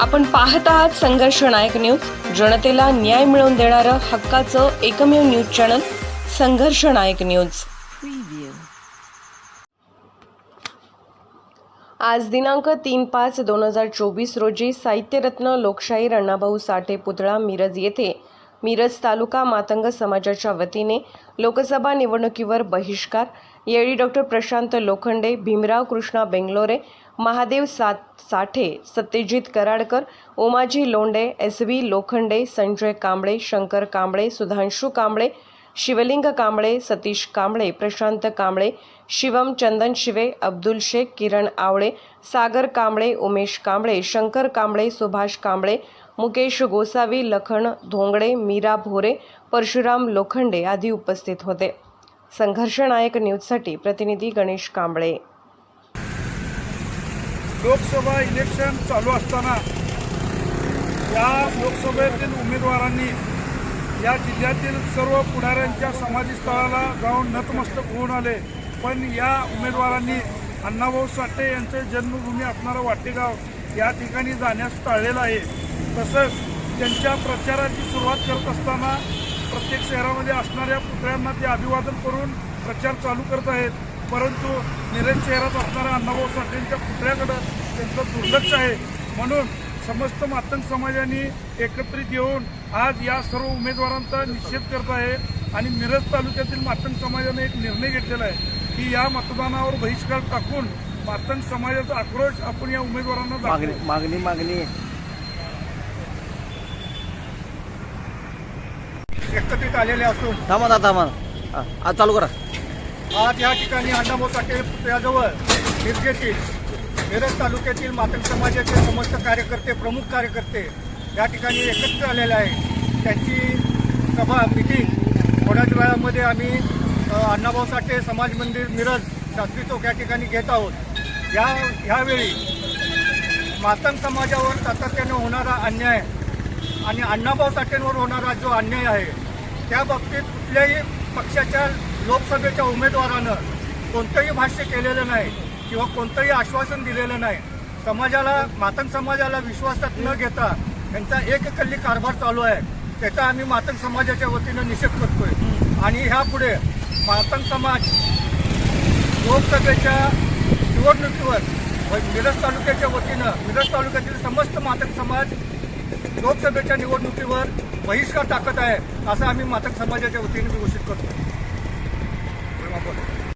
आपण पाहत आहात संघर्ष नायक न्यूज. जनतेला न्याय मिळवून देणारं हक्काचं एकमेव न्यूज चॅनल संघर्ष नायक न्यूज. आज दिनांक तीन पाच दोन हजार चोवीस रोजी साहित्यरत्न लोकशाहीर अण्णाभाऊ साठे पुतळा मिरज येथे मिरज तालुका मातंग समाजाच्या वतीने लोकसभा निवडणुकीवर बहिष्कार. येळी डॉक्टर प्रशांत लोखंडे भीमराव कृष्णा बेंगलोरे महादेव सात साठे सत्यजित कराडकर उमाजी लोंडे एस व्ही लोखंडे संजय कांबळे शंकर कांबळे सुधांशू कांबळे शिवलिंग कांबळे सतीश कांबळे प्रशांत कांबळे शिवम चंदन शिवे अब्दुल शेख किरण आवळे सागर कांबळे उमेश कांबळे शंकर कांबळे सुभाष कांबळे मुकेश गोसावी लखन धोंगडे मीरा भोरे परशुराम लोखंडे आदी उपस्थित होते. संघर्ष नायक न्यूजसाठी प्रतिनिधी गणेश कांबळे. लोकसभा इलेक्शन चालू असताना या लोकसभेतील उमेदवारांनी या जिल्ह्यातील सर्व पुढाऱ्यांच्या समाधीस्थळाला जाऊन नतमस्तक होऊन आले. पण या उमेदवारांनी अण्णाभाऊ साठे यांचे जन्मभूमी असणारं वाटेगाव या ठिकाणी जाण्यास टाळलेलं आहे. तसंच त्यांच्या प्रचाराची सुरुवात करत असताना प्रत्येक शहरामध्ये असणाऱ्या पुतळ्यांना ते अभिवादन करून प्रचार चालू करत आहेत. परंतु मिरज शहरात असणाऱ्या अण्णाभाऊ साठेंच्या पुतळ्याकडं त्यांचं दुर्लक्ष आहे. म्हणून समस्त मातंग समाजाने एकत्रित येऊन आज या सर्व उमेदवारांचा निषेध करत आहे आणि मिरज तालुक्यातील मातंग समाजाने एक निर्णय घेतलेला आहे की या मतदानावर बहिष्कार टाकून मातंग समाजाचा आक्रोश आपण या उमेदवारांना मागणी मागणी. एकत्रित आलेले असून थांबा ना थांबा आज चालू करा. आज या ठिकाणी अण्णाभाऊ साठे पुतळ्याजवळ मिरजेतील मिरज तालुक्यातील मातंग समाजाचे समस्त कार्यकर्ते प्रमुख कार्यकर्ते या ठिकाणी एकत्र आलेले आहे त्यांची सभा मिटिंग थोड्याच वेळामध्ये आम्ही अण्णाभाऊ साठे समाज मंदिर मिरज शास्त्री चौक या ठिकाणी घेत आहोत. या ह्यावेळी मातंग समाजावर सातत्याने होणारा अन्याय आणि अण्णाभाऊ साठेंवर होणारा जो अन्याय आहे त्या बाबतीत कुठल्याही पक्षाच्या लोकसभेच्या उमेदवारानं कोणतंही भाष्य केलेलं नाही किंवा कोणतंही आश्वासन दिलेलं नाही समाजाला मातंग समाजाला विश्वासात न घेता त्यांचा एककल्ली कारभार चालू आहे त्याचा आम्ही मातंग समाजाच्या वतीनं निषेध करतोय. आणि ह्यापुढे मातंग समाज लोकसभेच्या निवडणुकीवर म्हणजे मिरज तालुक्याच्या वतीनं मिरज तालुक्यातील समस्त मातंग समाज लोकसभेच्या निवडणुकीवर बहिष्कार टाकत आहे असं आम्ही मातक समाजाच्या वतीने घोषित करतो.